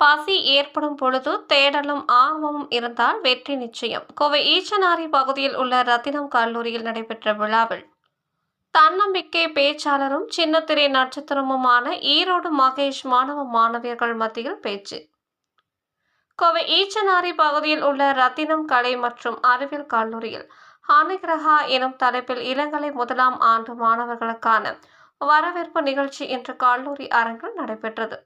பசி ஏற்படும் பொழுது தேடலும் ஆர்வமும் இருந்தால் வெற்றி நிச்சயம். கோவை ஈச்சனாரி பகுதியில் உள்ள ரத்தினம் கல்லூரியில் நடைபெற்ற விழாவில் தன்னம்பிக்கை பேச்சாளரும் சின்னத்திரை நட்சத்திரமுமான ஈரோடு மகேஷ் மாணவ மாணவியர்கள் மத்தியில் பேச்சு. கோவை ஈச்சனாரி பகுதியில் உள்ள ரத்தினம் கலை மற்றும் அறிவியல் கல்லூரியில் அனுகிரகா எனும் தலைப்பில் இளங்கலை முதலாம் ஆண்டு மாணவர்களுக்கான வரவேற்பு நிகழ்ச்சி இன்று கல்லூரி அரங்கில் நடைபெற்றது.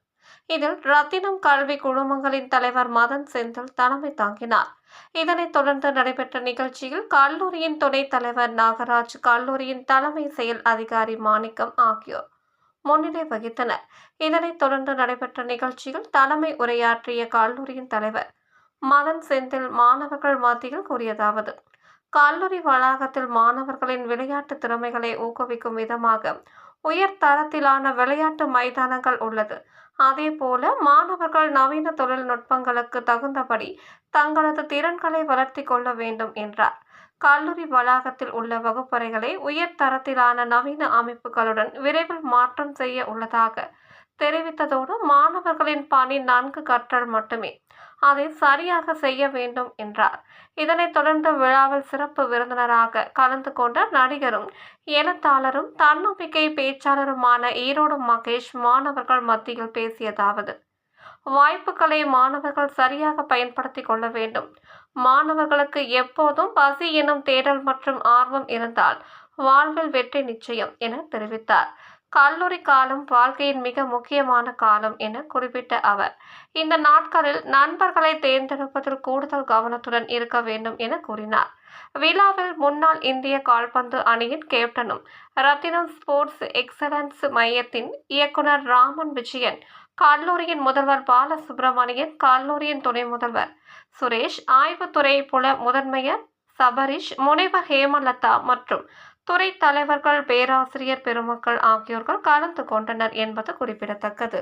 இதில் ரத்தினம் கல்வி குழுமங்களின் தலைவர் மதன் செந்தில் தலைமை தாங்கினார். இதனைத் தொடர்ந்து நடைபெற்ற நிகழ்ச்சியில் கல்லூரியின் துணைத் தலைவர் நாகராஜ் கல்லூரியின் தலைமை செயல் அதிகாரி மாணிக்கம் ஆகியோர் முன்னிலை வகித்தனர். இதனைத் தொடர்ந்து நடைபெற்ற நிகழ்ச்சியில் தலைமை உரையாற்றிய கல்லூரியின் தலைவர் மதன் செந்தில் மாணவர்கள் மத்தியில் கூறியதாவது கல்லூரி வளாகத்தில் மாணவர்களின் விளையாட்டு திறமைகளை ஊக்குவிக்கும் விதமாக உயர் தரத்திலான விளையாட்டு மைதானங்கள் உள்ளது. அதேபோல மாணவர்கள் நவீன தொழில்நுட்பங்களுக்கு தகுந்தபடி தங்களது திறன்களை வளர்த்தி கொள்ள வேண்டும் என்றார். கல்லூரி வளாகத்தில் உள்ள வகுப்பறைகளை உயர் தரத்திலான நவீன அமைப்புகளுடன் விரைவில் மாற்றம் செய்ய உள்ளதாக தெரிவித்ததோடு மாணவர்களின் பணி நன்கு கற்றல் மட்டுமே. அதை சரியாக செய்ய வேண்டும் என்றார். இதனைத் தொடர்ந்து விழாவில் சிறப்பு விருந்தினராக கலந்து கொண்ட நடிகரும் எழுத்தாளரும் தன்னம்பிக்கை பேச்சாளருமான ஈரோடு மகேஷ் மாணவர்கள் மத்தியில் பேசியதாவது வாய்ப்புகளை மாணவர்கள் சரியாக பயன்படுத்தி கொள்ள வேண்டும். மாணவர்களுக்கு எப்போதும் பசி எனும் தேடல் மற்றும் ஆர்வம் இருந்தால் வாழ்வில் வெற்றி நிச்சயம் என தெரிவித்தார். கல்லூரி காலம் வாழ்க்கையின் மிக முக்கியமான காலம் என குறிப்பிட்ட அவர். இந்த நாட்களில் நண்பர்களை தேர்ந்தெடுப்பதில் கூடுதல் கவனத்துடன் இருக்க வேண்டும் என கூறினார். விழாவில் முன்னாள் இந்திய கால்பந்து அணியின் கேப்டனும் ரத்தினம் ஸ்போர்ட்ஸ் எக்ஸலன்ஸ் மையத்தின் இயக்குனர் ராமன் விஜயன் கல்லூரியின் முதல்வர் பாலசுப்ரமணியன் கல்லூரியின் துணை முதல்வர் சுரேஷ் ஆய்வுத்துறை புல முதன்மையர் சபரிஷ் முனைவர் ஹேமலதா மற்றும் துறை தலைவர்கள் பேராசிரியர் பெருமக்கள் ஆகியோர்கள் கலந்து கொண்டனர் என்பது குறிப்பிடத்தக்கது.